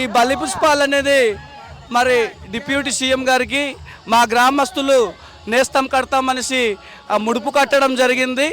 ఈ బలి పుష్పాలు అనేది మరి డిప్యూటీ సీఎం గారికి మా గ్రామస్తులు నేస్తం కడతాం అనేసి ముడుపు కట్టడం జరిగింది.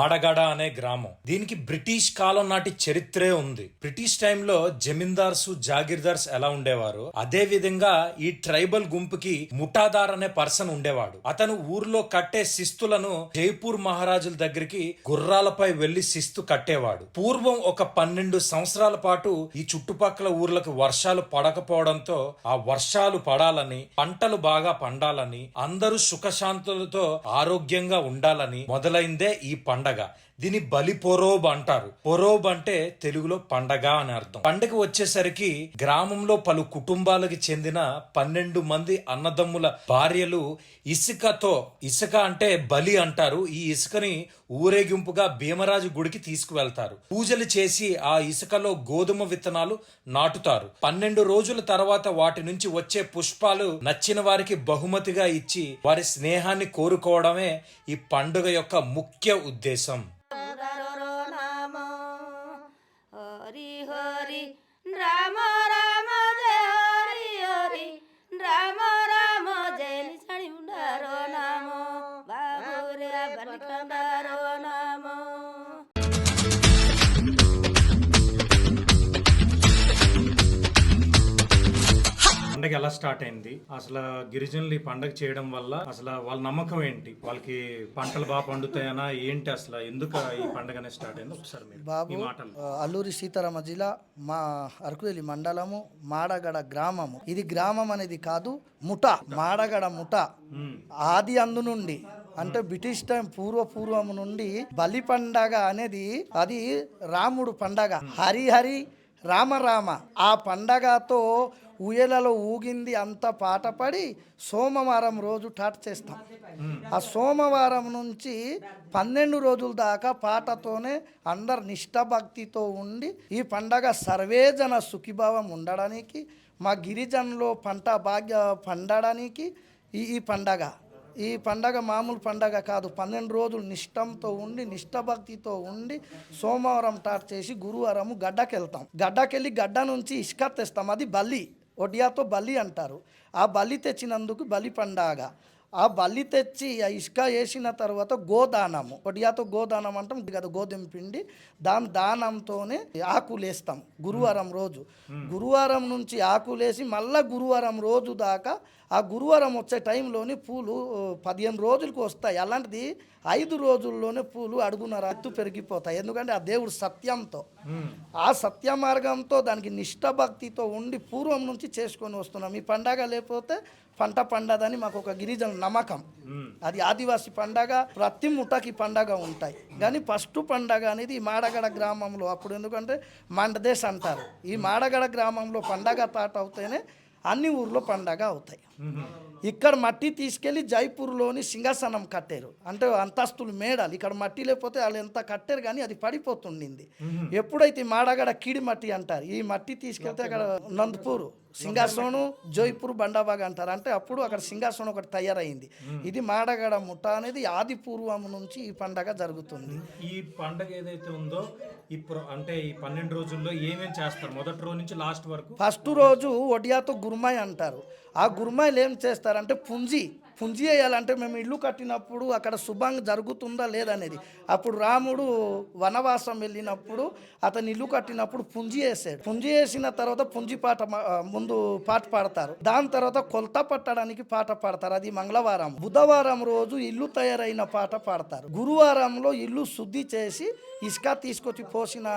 మాడగడ అనే గ్రామం. దీనికి బ్రిటిష్ కాలం నాటి చరిత్రే ఉంది. బ్రిటిష్ టైంలో జమీందార్స్ జాగీర్దార్స్ ఎలా ఉండేవారు? అదే విధంగా ఈ ట్రైబల్ గుంపుకి ముఠాదార్ అనే పర్సన్ ఉండేవాడు. అతను ఊర్లో కట్టే శిస్తులను జైపూర్ మహారాజుల దగ్గరికి గుర్రాలపై వెళ్ళి శిస్తు కట్టేవాడు. పూర్వం ఒక పన్నెండు సంవత్సరాల పాటు ఈ చుట్టుపక్కల ఊర్లకు వర్షాలు పడకపోవడంతో ఆ వర్షాలు పడాలని పంటలు బాగా పండాలని అందరూ సుఖశాంతులతో ఆరోగ్యంగా ఉండాలని మొదలైందే ఈ పండగ. 花が దీని బలి పొరోబ్ అంటారు. పొరోబ్ అంటే తెలుగులో పండగ అని అర్థం. పండగ వచ్చేసరికి గ్రామంలో పలు కుటుంబాలకు చెందిన పన్నెండు మంది అన్నదమ్ముల భార్యలు ఇసుకతో ఇసుక అంటే బలి అంటారు. ఈ ఇసుకని ఊరేగింపుగా భీమరాజు గుడికి తీసుకువెళ్తారు. పూజలు చేసి ఆ ఇసుకలో గోధుమ విత్తనాలు నాటుతారు. పన్నెండు రోజుల తర్వాత వాటి నుంచి వచ్చే పుష్పాలు నచ్చిన వారికి బహుమతిగా ఇచ్చి వారి స్నేహాన్ని కోరుకోవడమే ఈ పండుగ యొక్క ముఖ్య ఉద్దేశం. ଅବତାରର ନାମ ହରି ହରି ରାମ ఎలా స్టార్ట్ అయింది? అసలు గిరిజనులు ఈ పండగ చేయడం వల్ల అసలు వాళ్ళ నమ్మకం ఏంటి? వాళ్ళకి పంటలు బాగా పండుతాయనా? ఏంటి అసలు? ఎందుకు ఈ పండగ స్టార్ట్ అయింది? ఒకసారి మీరు బాబు అల్లూరి సీతారామ జిల్లా మా అరకువెల్లి మండలము మాడగడ గ్రామము. ఇది గ్రామం అనేది కాదు ముఠ మాడగడ ముఠ. ఆది అందు నుండి అంటే బ్రిటిష్ టైం పూర్వ పూర్వం నుండి బలి పండగ అనేది అది రాముడు పండగ. హరి హరి రామ రామ. ఆ పండగతో ఉయ్యలలో ఊగింది అంత పాటపడి సోమవారం రోజు టాట్ చేస్తాం. ఆ సోమవారం నుంచి పన్నెండు రోజుల దాకా పాటతోనే అందరు నిష్టభక్తితో ఉండి ఈ పండగ సర్వేజన సుఖీభావం ఉండడానికి మా గిరిజనులో పంట భాగ్య పండడానికి ఈ ఈ పండగ. ఈ పండగ మామూలు పండగ కాదు. పన్నెండు రోజులు నిష్టంతో ఉండి నిష్టభక్తితో ఉండి సోమవారం టాట్ చేసి గురువారం గడ్డకి వెళ్తాం గడ్డకెళ్ళి గడ్డ నుంచి ఇసుక తెస్తాం. అది బల్లి ఒడియాతో బలి అంటారు. ఆ బలి తెచ్చినందుకు బలి పండగ. ఆ బలి తెచ్చి ఆ ఇసుక వేసిన తర్వాత గోదానము ఒడియాతో గోదానం అంటాం కదా గోధుమ పిండి. దాని దానంతోనే ఆకులు వేస్తాం గురువారం రోజు. గురువారం నుంచి ఆకులేసి మళ్ళా గురువారం రోజు దాకా ఆ గురువారం వచ్చే టైంలోని పూలు పదిహేను రోజులకు వస్తాయి. అలాంటిది ఐదు రోజుల్లోనే పూలు అడుగున్నర ఎత్తు పెరిగిపోతాయి. ఎందుకంటే ఆ దేవుడు సత్యంతో ఆ సత్య మార్గంతో దానికి నిష్టభక్తితో ఉండి పూర్వం నుంచి చేసుకొని వస్తున్నాం. ఈ పండగ లేకపోతే పంట పండదని మాకు ఒక గిరిజన నమ్మకం. అది ఆదివాసి పండగ ప్రతి ముఠకి పండగ ఉంటాయి. కానీ ఫస్ట్ పండగ అనేది ఈ మాడగడ గ్రామంలో. అప్పుడు ఎందుకంటే మండదేశ్ అంటారు. ఈ మాడగడ గ్రామంలో పండగ తాట అవుతేనే అన్ని ఊర్లో పండగ అవుతాయి. ఇక్కడ మట్టి తీసుకెళ్ళి జైపూర్లోని సింహాసనం కట్టారు. అంటే అంతస్తులు మేడాలు. ఇక్కడ మట్టి లేకపోతే వాళ్ళు ఎంత కట్టారు కానీ అది పడిపోతుండింది. ఎప్పుడైతే మాడగడ కీడి మట్టి అంటారు ఈ మట్టి తీసుకెళ్తే అక్కడ నందపూర్ సింహాసనం జైపూర్ బండాబాగ్ అంటారు. అంటే అప్పుడు అక్కడ సింహాసనం ఒకటి తయారైంది. ఇది మాడగడ ముఠ అనేది ఆది పూర్వం నుంచి ఈ పండగ జరుగుతుంది. ఈ పండగ ఏదైతే ఉందో ఇప్పుడు అంటే ఈ పన్నెండు రోజుల్లో ఏమేం చేస్తారు? మొదటి రోజు నుంచి లాస్ట్ వరకు? ఫస్ట్ రోజు ఒడియాతో గుర్మాయి అంటారు. ఆ గుర్మాయిలు ఏం చేస్తారంటే పుంజి పుంజి వేయాలంటే మేము ఇల్లు కట్టినప్పుడు అక్కడ శుభం జరుగుతుందా లేదనేది. అప్పుడు రాముడు వనవాసం వెళ్ళినప్పుడు అతను ఇల్లు కట్టినప్పుడు పుంజి వేసాడు. పుంజి వేసిన తర్వాత పుంజి పాట ముందు పాట పాడతారు. దాని తర్వాత కొలత పట్టడానికి పాట పాడతారు. అది మంగళవారం. బుధవారం రోజు ఇల్లు తయారైన పాట పాడతారు. గురువారంలో ఇల్లు శుద్ధి చేసి ఇసుక తీసుకొచ్చి పోసిన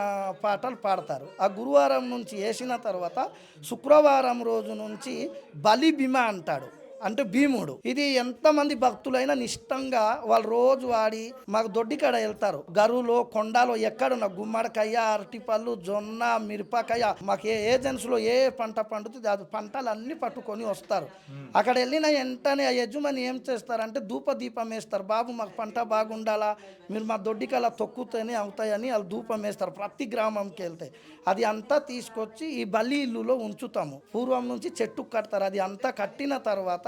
పాటలు పాడతారు. ఆ గురువారం నుంచి వేసిన తర్వాత శుక్రవారం రోజు నుంచి బలి అంటాడు. అంటే భీముడు. ఇది ఎంతమంది భక్తులైనా నిష్టంగా వాళ్ళు రోజు వాడి మాకు దొడ్డికాడ వెళ్తారు. గరువులో కొండలో ఎక్కడున్న గుమ్మడికాయ అరటిపళ్ళు జొన్న మిరపకాయ మాకు ఏ ఏజెన్సీలో ఏ పంట పండుతుంది అది పంటలు అన్ని పట్టుకొని వస్తారు. అక్కడ వెళ్ళిన వెంటనే ఆ యజమాని ఏం చేస్తారంటే ధూప దీపం వేస్తారు. బాబు మాకు పంట బాగుండాలా? మీరు మా దొడ్డికలా తొక్కుతేనే అవుతాయని వాళ్ళు ధూపం వేస్తారు. ప్రతి గ్రామంకి వెళ్తే. అది అంతా తీసుకొచ్చి ఈ బలి ఇల్లులో ఉంచుతాము. పూర్వం నుంచి చెట్టు కడతారు. అది అంతా కట్టిన తర్వాత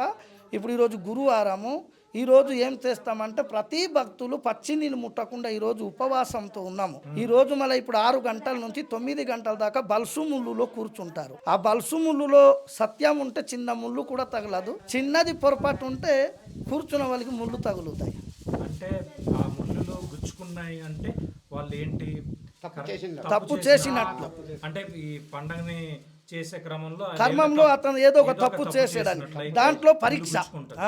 ఇప్పుడు ఈరోజు గురువారము. ఈ రోజు ఏం చేస్తామంటే ప్రతి భక్తులు పచ్చి నీళ్ళు ముట్టకుండా ఈ రోజు ఉపవాసంతో ఉన్నాము. ఈ రోజు మళ్ళీ ఇప్పుడు ఆరు గంటల నుంచి తొమ్మిది గంటల దాకా బల్సు ముళ్ళులో కూర్చుంటారు. ఆ బల్సు ముళ్ళులో సత్యం ఉంటే చిన్న ముళ్ళు కూడా తగలదు. చిన్నది పొరపాటు ఉంటే కూర్చున్న వాళ్ళకి ముళ్ళు తగులుతాయి. అంటే ఆ ముళ్ళులో గుచ్చుకున్నాయి అంటే వాళ్ళు ఏంటి తప్పు తప్పు చేసినట్లు. అంటే ఈ పండగని చేసే క్రమంలో కర్మంలో అతను ఏదో ఒక తప్పు చేసినట్లయితే దాంట్లో పరీక్ష.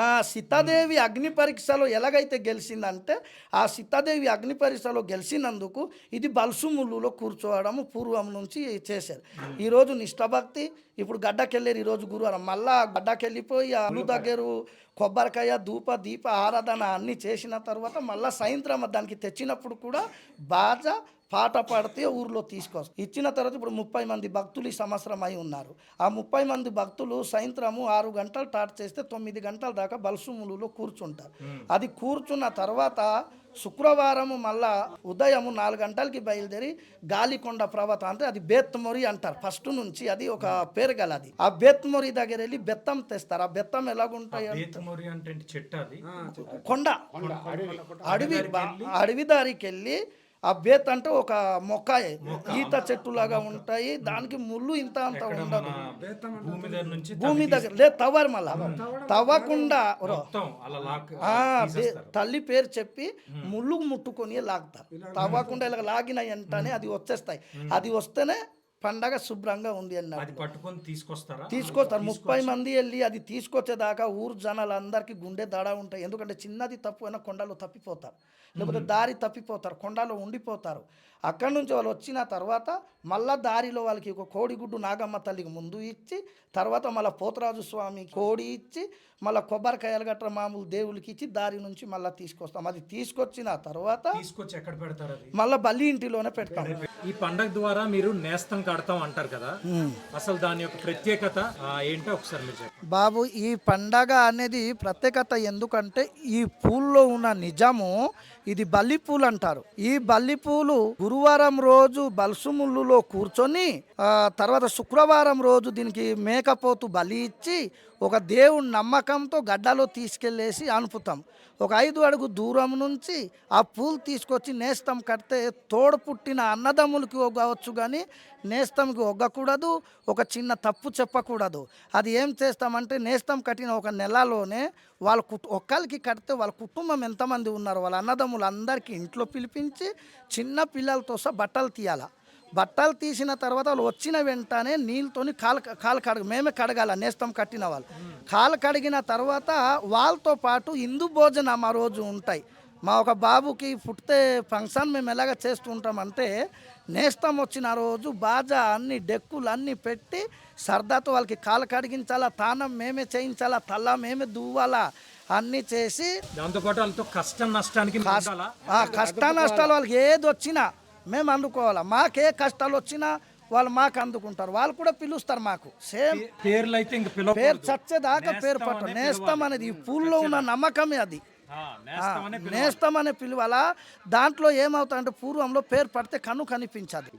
ఆ సీతాదేవి అగ్ని పరీక్షలో ఎలాగైతే గెలిచిందంటే ఆ సీతాదేవి అగ్ని పరీక్షలో గెలిచినందుకు ఇది బల్సు ముళ్ళులో కూర్చోవడం పూర్వం నుంచి చేశారు. ఈరోజు నిష్టభక్తి ఇప్పుడు గడ్డకెళ్ళారు ఈరోజు గురువారం. మళ్ళా గడ్డకెళ్ళిపోయి అల్లు దగ్గర కొబ్బరికాయ ధూప దీప ఆరాధన అన్ని చేసిన తర్వాత మళ్ళా సాయంత్రం దానికి తెచ్చినప్పుడు కూడా బాజా పాట పాడితే ఊర్లో తీసుకొస్తాం ఇచ్చిన తర్వాత ఇప్పుడు ముప్పై మంది భక్తులు ఈ సంవత్సరం అయి ఉన్నారు. ఆ ముప్పై మంది భక్తులు సాయంత్రము ఆరు గంటలు టాట్ చేస్తే తొమ్మిది గంటల దాకా బల్సుములులో కూర్చుంటారు. అది కూర్చున్న తర్వాత శుక్రవారము మళ్ళా ఉదయము నాలుగు గంటలకి బయలుదేరి గాలికొండ పర్వత అంటే అది బేత్మొరి అంటారు. ఫస్ట్ నుంచి అది ఒక పేరు గల అది ఆ బేత్మొరి దగ్గర వెళ్ళి బెత్తం తెస్తారు. ఆ బెత్తం ఎలాగుంటాయి కొండ. అడవి. అడవి దారికి వెళ్ళి ఆ బేత్ అంటే ఒక మొక్క. ఈత చెట్టు లాగా ఉంటాయి. దానికి ముళ్ళు ఇంత అంత ఉండదు. భూమి దగ్గర నుంచి భూమి దగ్గర లేదు తవ్వరు మళ్ళా. తవ్వకుండా తల్లి పేరు చెప్పి ముళ్ళు ముట్టుకొని లాగుతారు తవ్వకుండా ఇలా లాగిన వెంటనే అది వచ్చేస్తాయి. అది వస్తేనే పండగ శుభ్రంగా ఉంది అన్నారు అది పట్టుకొని తీసుకొస్తారా? తీసుకొస్తారు. ముప్పై మంది వెళ్ళి అది తీసుకొచ్చేదాకా ఊరు జనాలందరికీ గుండె దడ ఉంటాయి. ఎందుకంటే చిన్నది తప్పు అయినా కొండలో తప్పిపోతారు. లేకపోతే దారి తప్పిపోతారు. కొండలో ఉండిపోతారు. అక్కడి నుంచి వాళ్ళు వచ్చిన తర్వాత మళ్ళా దారిలో వాళ్ళకి ఒక కోడిగుడ్డు నాగమ్మ తల్లికి ముందు ఇచ్చి తర్వాత మళ్ళీ పోతరాజు స్వామి కోడి ఇచ్చి మళ్ళీ కొబ్బరికాయలు గట్రా మామూలు దేవుళ్ళకి ఇచ్చి దారి నుంచి మళ్ళీ తీసుకొస్తాం. అది తీసుకొచ్చిన తర్వాత తీసుకొచ్చి ఎక్కడ పెడతారు మళ్ళీ బల్లి ఇంటిలోనే పెడతాం. ఈ పండగ ద్వారా మీరు నేస్తం కడతాం అంటారు కదా? అసలు దాని యొక్క ప్రత్యేకత ఏంటో ఒకసారి మీరు బాబు ఈ పండగ అనేది ప్రత్యేకత ఎందుకంటే ఈ పూల్లో ఉన్న నిజము ఇది బల్లి పూలు అంటారు. ఈ బల్లి పూలు గురువారం రోజు బల్సుముళ్ళులో కూర్చొని తర్వాత శుక్రవారం రోజు దీనికి మేకపోతు బలి ఇచ్చి ఒక దేవుని నమ్మకంతో గడ్డలో తీసుకెళ్ళేసి అనుపుతాం ఒక ఐదు అడుగు దూరం నుంచి ఆ పూలు తీసుకొచ్చి నేస్తం కడితే తోడు పుట్టిన అన్నదమ్ములకి ఒగ్గవచ్చు కానీ నేస్తంకి ఒగ్గకూడదు ఒక చిన్న తప్పు చెప్పకూడదు. అది ఏం చేస్తామంటే నేస్తం కట్టిన ఒక నెలలోనే వాళ్ళ కుటు ఒక్కరికి కడితే వాళ్ళ కుటుంబం ఎంతమంది ఉన్నారు? వాళ్ళ అన్నదమ్ములు అందరికీ ఇంట్లో పిలిపించి చిన్న పిల్లలతో సహా బట్టలు తీయాలి? బట్టలు తీసిన తర్వాత వాళ్ళు వచ్చిన వెంటనే నీళ్ళతోని కాలు కాలు కడగ మేమే కడగాల నేస్తం కట్టిన వాళ్ళు. కాలు కడిగిన తర్వాత వాళ్ళతో పాటు హిందూ భోజనం ఆ రోజు ఉంటాయి. మా ఒక బాబుకి పుట్టితే ఫంక్షన్ మేము ఎలాగ చేస్తూ ఉంటామంటే నేస్తం వచ్చిన రోజు బాజా అన్ని డెక్కులు అన్ని పెట్టి సరదాతో వాళ్ళకి కాలు కడిగించాలా తానం మేమే చేయించాలా తల మేమే దువ్వాలా అన్నీ చేసి దాంతోపాటు వాళ్ళతో కష్టం నష్టానికి కష్ట నష్టాలు వాళ్ళకి ఏది వచ్చినా మేము అందుకోవాలా. మాకే కష్టాలు వచ్చినా వాళ్ళు మాకు అందుకుంటారు. వాళ్ళు కూడా పిలుస్తారు మాకు. సేమ్ పేర్లు అయితే పేరు చచ్చేదాకా పేరు పట్టు నేస్తం అనేది ఈ పూల్లో ఉన్న నమ్మకమే అది. నేస్తం అనే పిలువలా. దాంట్లో ఏమవుతాయంటే పూర్వంలో పేరు పడితే కన్ను కనిపించదు.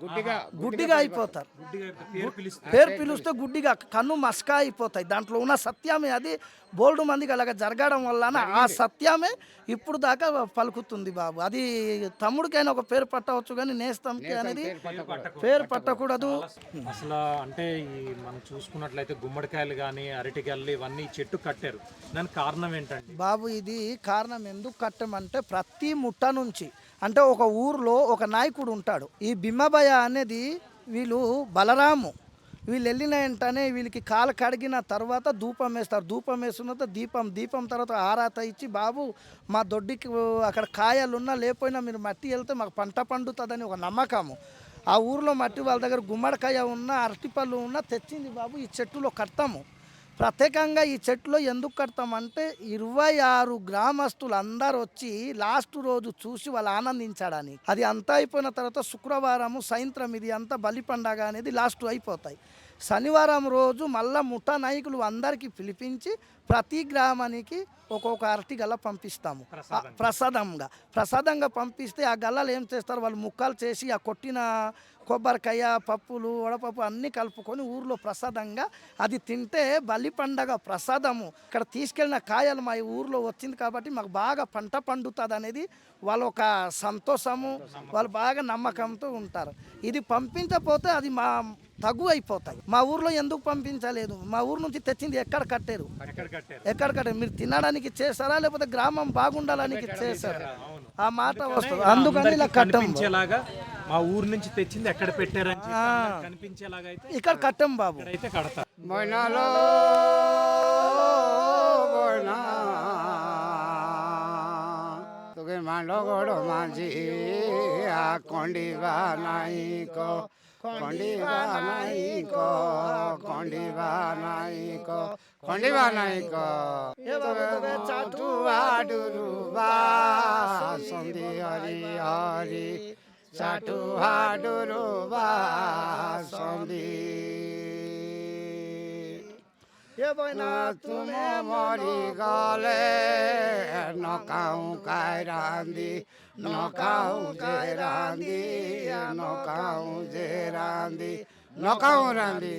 గుడ్డిగా అయిపోతారు. గుడ్డిగా పేరు పిలిస్తే. పేరు పిలిస్తే గుడ్డిగా కన్ను మస్కా అయిపోతాయి. దాంట్లో ఉన్న సత్యమే అది. బోల్డు మందికి అలాగ జరగడం వలన ఆ సత్యమే ఇప్పుడు దాకా పలుకుతుంది బాబు. అది తమ్ముడికైనా ఒక పేరు పట్టవచ్చు కానీ నేస్తంకి అనేది పేరు పట్టకూడదు. అసలు అంటే ఈ మనం చూసుకున్నట్లయితే గుమ్మడికాయలు కానీ అరటికాయలు ఇవన్నీ చెట్టు కట్టారు. దానికి కారణం ఏంటంటే? బాబు ఇది కారణం ఎందుకు కట్టమంటే ప్రతి ముట్ట నుంచి అంటే ఒక ఊర్లో ఒక నాయకుడు ఉంటాడు. ఈ భీమభయ అనేది వీళ్ళు బలరాము. వీళ్ళు వెళ్ళిన వెంటనే వీళ్ళకి కాలు కడిగిన తర్వాత ధూపం వేస్తారు. ధూపం వేసిన తర్వాత దీపం దీపం తర్వాత ఆరాత ఇచ్చి బాబు మా దొడ్డికి అక్కడ కాయలున్నా లేకపోయినా మీరు మట్టి వెళ్తే మాకు పంట పండుతుందని ఒక నమ్మకము. ఆ ఊర్లో మట్టి వాళ్ళ దగ్గర గుమ్మడికాయ ఉన్న అరటిపళ్ళు ఉన్నా తెచ్చింది బాబు ఈ చెట్టులో కడతాము ప్రత్యేకంగా ఈ చెట్టులో ఎందుకు కడతామంటే ఇరవై ఆరు గ్రామస్తులు అందరు వచ్చి లాస్ట్ రోజు చూసి వాళ్ళు ఆనందించడానికి అది అంతా అయిపోయిన తర్వాత శుక్రవారము సాయంత్రం ఇది అంతా బలి పండగ అనేది లాస్ట్ అయిపోతాయి. శనివారం రోజు మళ్ళా ముఠా నాయకులు అందరికీ పిలిపించి ప్రతి గ్రామానికి ఒక్కొక్క అరటి గల్ల పంపిస్తాము. ప్రసాదంగా. ప్రసాదంగా పంపిస్తే ఆ గల్లలు ఏం చేస్తారు? వాళ్ళు ముక్కలు చేసి ఆ కొట్టిన కొబ్బరికాయ పప్పులు వడపప్పు అన్నీ కలుపుకొని ఊర్లో ప్రసాదంగా అది తింటే బలి పండగ ప్రసాదము. ఇక్కడ తీసుకెళ్ళిన కాయలు మా ఊర్లో వచ్చింది కాబట్టి మాకు బాగా పంట పండుతుంది అనేది వాళ్ళ ఒక సంతోషము వాళ్ళు బాగా నమ్మకంతో ఉంటారు. ఇది పంపించకపోతే అది మా తగు అయిపోతాయి. మా ఊర్లో ఎందుకు పంపించలేదు? మా ఊరు నుంచి తెచ్చింది ఎక్కడ కట్టారు? ఎక్కడ కట్టారు? మీరు తినడానికి చేస్తారా లేకపోతే గ్రామం బాగుండాలని చేస్తారా ఆ మాట వస్తుంది. అందుకని ఇలా కట్టం మా ఊరు నుంచి తెచ్చింది ఎక్కడ పెట్టారని చెప్పి కనిపించేలాగా అయితే ఇక్కడ కట్టం బాబు అయితే కడతా বইনালো বইনা তোকে মালো গড় মাঝি আ কন্ডিবা নাই ক কন্ডিবা নাই ক কন্ডিবা নাই ক কন্ডিবা নাই ক চাটু আডুরুবা সন্ধি হরি হরি চাটু হাডুরুবা সন্ধি এ বইনা তুমি মরি গলে নকাউ কাই রান্ধি নকাউ যে রান্ধি নকাউ যে রান্ধি নকাউ রান্ধি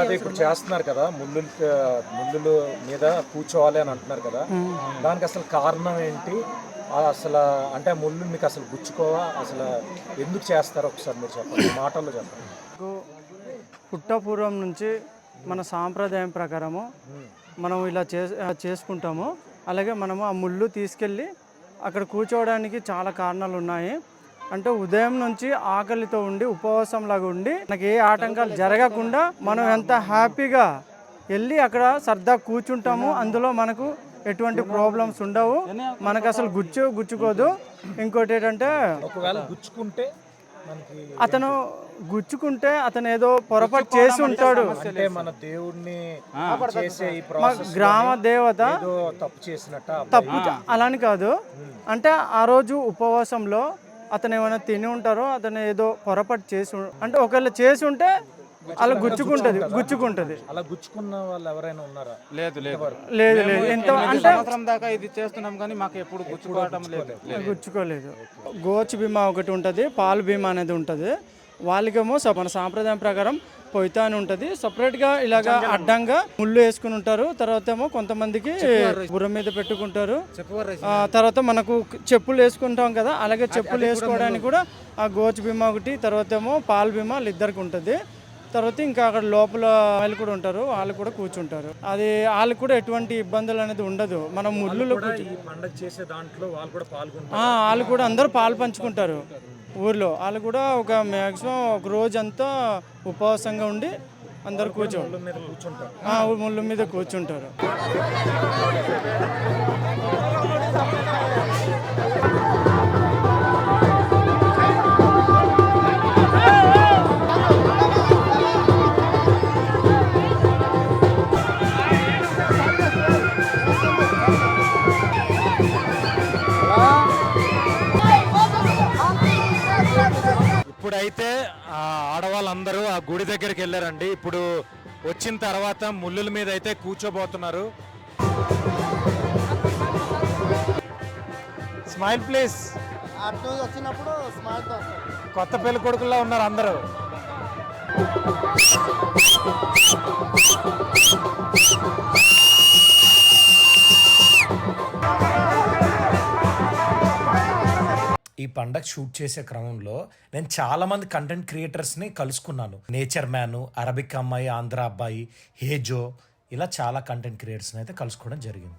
అదే ఇప్పుడు చేస్తున్నారు కదా ముళ్ళు ముళ్ళు మీద కూర్చోవాలి అని అంటున్నారు కదా. దానికి అసలు కారణం ఏంటి? అసలు అంటే ముళ్ళు మీకు అసలు గుచ్చుకోవా? అసలు ఎందుకు చేస్తారో? ఒకసారి మీరు చెప్పండి. మాటల్లో చెప్పండి. పుట్టపూర్వం నుంచి మన సాంప్రదాయం ప్రకారము మనం ఇలా చే చేసుకుంటాము. అలాగే మనము ఆ ముళ్ళు తీసుకెళ్ళి అక్కడ కూర్చోవడానికి చాలా కారణాలు ఉన్నాయి. అంటే ఉదయం నుంచి ఆకలితో ఉండి ఉపవాసం లాగా ఉండి మనకి ఏ ఆటంకాలు జరగకుండా మనం ఎంత హ్యాపీగా వెళ్ళి అక్కడ సరదా కూర్చుంటాము. అందులో మనకు ఎటువంటి ప్రాబ్లమ్స్ ఉండవు. మనకు అసలు గుచ్చు గుచ్చుకోదు. ఇంకోటి ఏంటంటే గుచ్చుకుంటే అతను గుచ్చుకుంటే అతను ఏదో పొరపాటు చేసి ఉంటాడు. అంటే మన దేవుడిని చేసే ఈ మా ప్రాసెస్ గ్రామ దేవత ఏదో తప్పు చేసినట్ట తప్పు అలాని కాదు. అంటే ఆ రోజు ఉపవాసంలో అతను ఏమైనా తిని ఉంటారో అతను ఏదో పొరపాటు చేసి అంటే ఒకవేళ చేసి ఉంటే అలా గుచ్చుకుంటది గుచ్చుకుంటది. అలా గుచ్చుకున్న వాళ్ళు ఎవరైనా ఉన్నారా? లేదు లేదు. లేదు లేదు. ఎంత అంటే సంవత్సరం దాకా ఇది చేస్తున్నాం కానీ మాకు ఎప్పుడు గుచ్చుకోవటం లేదు. గుచ్చుకోలేదు. గోచు బీమా ఒకటి ఉంటుంది పాలు బీమా అనేది ఉంటుంది. వాళ్ళకేమో స- మన సాంప్రదాయం ప్రకారం పొయ్యితా అని ఉంటుంది. సపరేట్గా ఇలాగా అడ్డంగా ముళ్ళు వేసుకుని ఉంటారు. తర్వాత ఏమో కొంతమందికి బుర్ర మీద పెట్టుకుంటారు. ఆ, తర్వాత మనకు చెప్పులు వేసుకుంటాం కదా అలాగే చెప్పులు వేసుకోవడానికి కూడా ఆ గోచు బీమా ఒకటి తర్వాత ఏమో పాల బీమా వాళ్ళ ఇద్దరికి ఉంటుంది. తర్వాత ఇంకా అక్కడ లోపల వాళ్ళు కూడా ఉంటారు వాళ్ళు కూడా కూర్చుంటారు. అది వాళ్ళకి కూడా ఎటువంటి ఇబ్బందులు అనేది ఉండదు. మనం ముళ్ళు వాళ్ళు వాళ్ళు కూడా అందరూ పాలు పంచుకుంటారు. ఊర్లో. వాళ్ళు కూడా ఒక మ్యాక్సిమం ఒక రోజంతా ఉపవాసంగా ఉండి అందరు కూర్చో మీద కూర్చుంటారు. ఆ, ముళ్ళు మీద కూర్చుంటారు. ఇప్పుడైతే ఆ ఆడవాళ్ళందరూ ఆ గుడి దగ్గరికి వెళ్ళారండి. ఇప్పుడు వచ్చిన తర్వాత ముళ్ళుల మీద అయితే కూర్చోబోతున్నారు. Smile please. అటు వచ్చినప్పుడు కొత్త పెళ్ళి కొడుకుల్లో ఉన్నారు అందరూ. ఈ పండగ షూట్ చేసే క్రమంలో నేను చాలా మంది కంటెంట్ క్రియేటర్స్ని కలుసుకున్నాను. నేచర్ మ్యాన్ అరబిక్ అమ్మాయి ఆంధ్ర అబ్బాయి హేజో ఇలా చాలా కంటెంట్ క్రియేటర్స్ అయితే కలుసుకోవడం జరిగింది.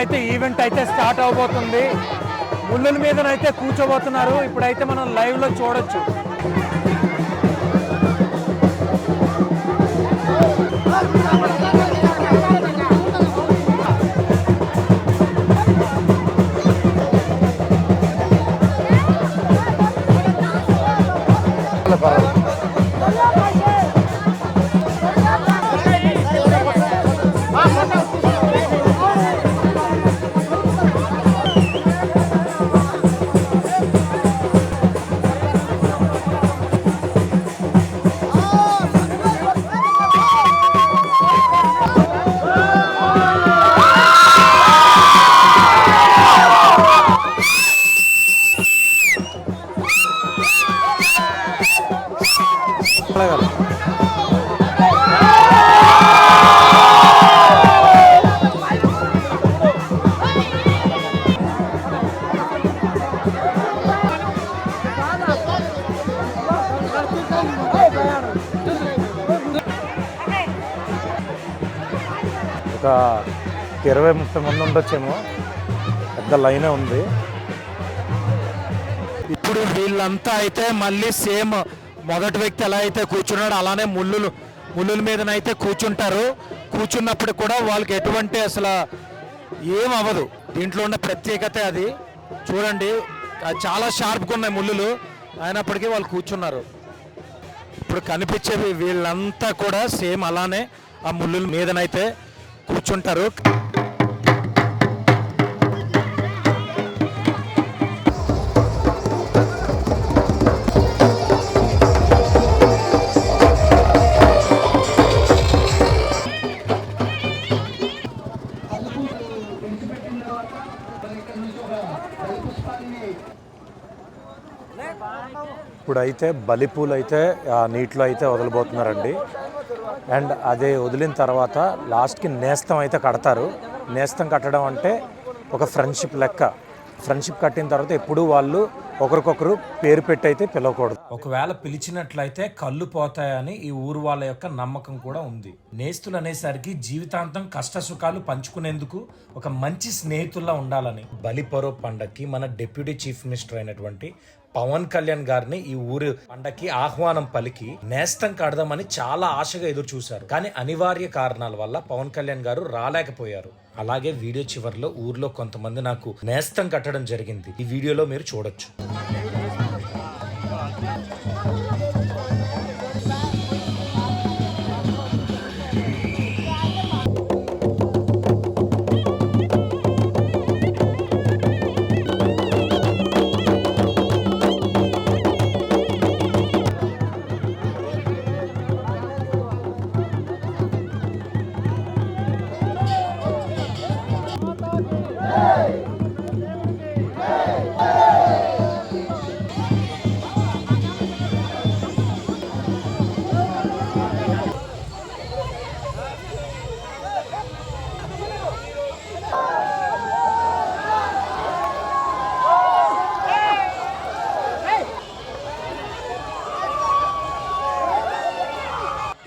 అయితే ఈవెంట్ అయితే స్టార్ట్ అవబోతుంది. ముళ్ళుల మీదనైతే కూర్చోబోతున్నారు. ఇప్పుడైతే మనం లైవ్లో చూడొచ్చు. ఒక ఇరవై ముప్పై మంది ఉండొచ్చేమో. పెద్ద లైనే ఉంది. ఇప్పుడు వీళ్ళంతా అయితే మళ్ళీ సేమ్ మొదటి వ్యక్తి ఎలా అయితే కూర్చున్నాడో అలానే ముళ్ళులు ముళ్ళుల మీదనైతే కూర్చుంటారు. కూర్చున్నప్పుడు కూడా వాళ్ళకి ఎటువంటి అసలు ఏం అవ్వదు. దీంట్లో ఉన్న ప్రత్యేకత అది. చూడండి అది చాలా షార్ప్గా ఉన్నాయి ముళ్ళులు అయినప్పటికీ వాళ్ళు కూర్చున్నారు. ఇప్పుడు కనిపించేవి వీళ్ళంతా కూడా సేమ్ అలానే ఆ ముళ్ళుల మీదనైతే కూర్చుంటారు. ఇప్పుడైతే బలిపూలు అయితే నీటిలో అయితే వదలబోతున్నారండి. అండ్ అదే వదిలిన తర్వాత లాస్ట్కి నేస్తం అయితే కడతారు. నేస్తం కట్టడం అంటే ఒక ఫ్రెండ్షిప్ లెక్క. ఫ్రెండ్షిప్ కట్టిన తర్వాత ఎప్పుడు వాళ్ళు ఒకరికొకరు పేరు పెట్టి అయితే పిలవకూడదు. ఒకవేళ పిలిచినట్లయితే కళ్ళు పోతాయని ఈ ఊరు వాళ్ళ యొక్క నమ్మకం కూడా ఉంది. నేస్తులు అనేసరికి జీవితాంతం కష్ట సుఖాలు పంచుకునేందుకు ఒక మంచి స్నేహితుల్లా ఉండాలని. బలిపరో పండక్కి మన డిప్యూటీ చీఫ్ మినిస్టర్ అయినటువంటి పవన్ కళ్యాణ్ గారిని ఈ ఊరు పండకి ఆహ్వానం పలికి నేస్తం కడదామని చాలా ఆశగా ఎదురు చూశారు కానీ అనివార్య కారణాల వల్ల పవన్ కళ్యాణ్ గారు రాలేకపోయారు. అలాగే వీడియో చివరిలో ఊర్లో కొంతమంది నాకు నేస్తం కట్టడం జరిగింది. ఈ వీడియోలో మీరు చూడొచ్చు.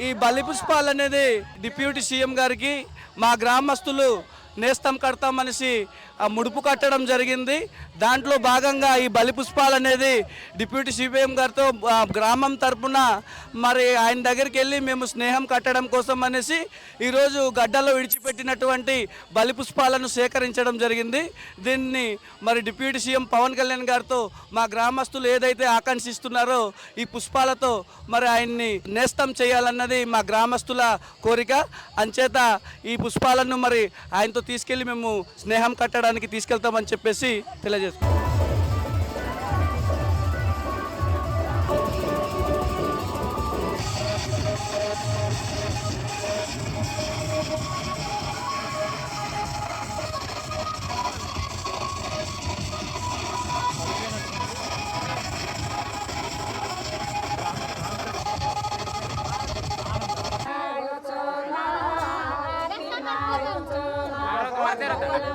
ఈ బలి పుష్పాలు అనేది డిప్యూటీ సీఎం గారికి మా గ్రామస్తులు నేస్తం కడతాం అనేసి ముడుపు కట్టడం జరిగింది. దాంట్లో భాగంగా ఈ బలి పుష్పాలు అనేది డిప్యూటీ సిపిఎం గారితో గ్రామం తరపున మరి ఆయన దగ్గరికి వెళ్ళి మేము స్నేహం కట్టడం కోసం అనేసి ఈరోజు గడ్డలో విడిచిపెట్టినటువంటి బలి పుష్పాలను సేకరించడం జరిగింది. దీన్ని మరి డిప్యూటీ సీఎం పవన్ కళ్యాణ్ గారితో మా గ్రామస్తులు ఏదైతే ఆకాంక్షిస్తున్నారో ఈ పుష్పాలతో మరి ఆయన్ని నేస్తం చేయాలన్నది మా గ్రామస్తుల కోరిక. అంచేత ఈ పుష్పాలను మరి ఆయనతో తీసుకెళ్ళి మేము స్నేహం కట్టడం ప్రాంతానికి తీసుకెళ్తామని చెప్పేసి తెలియజేస్తున్నాం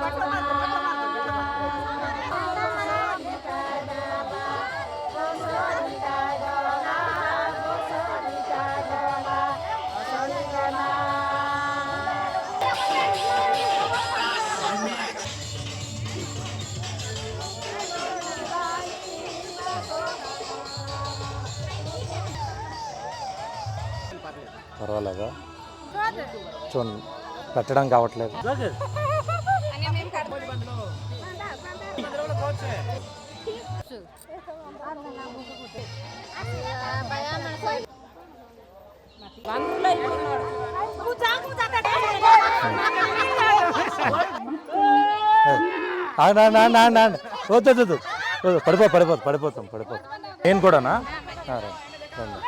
Gracias. చూడండి పెట్టడం కావట్లేదు. వద్దు పడిపో పడిపోతుంది పడిపోతాం పడిపోతాం. నేను కూడానా రండి.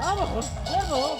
Ah, maar goed. Lekker.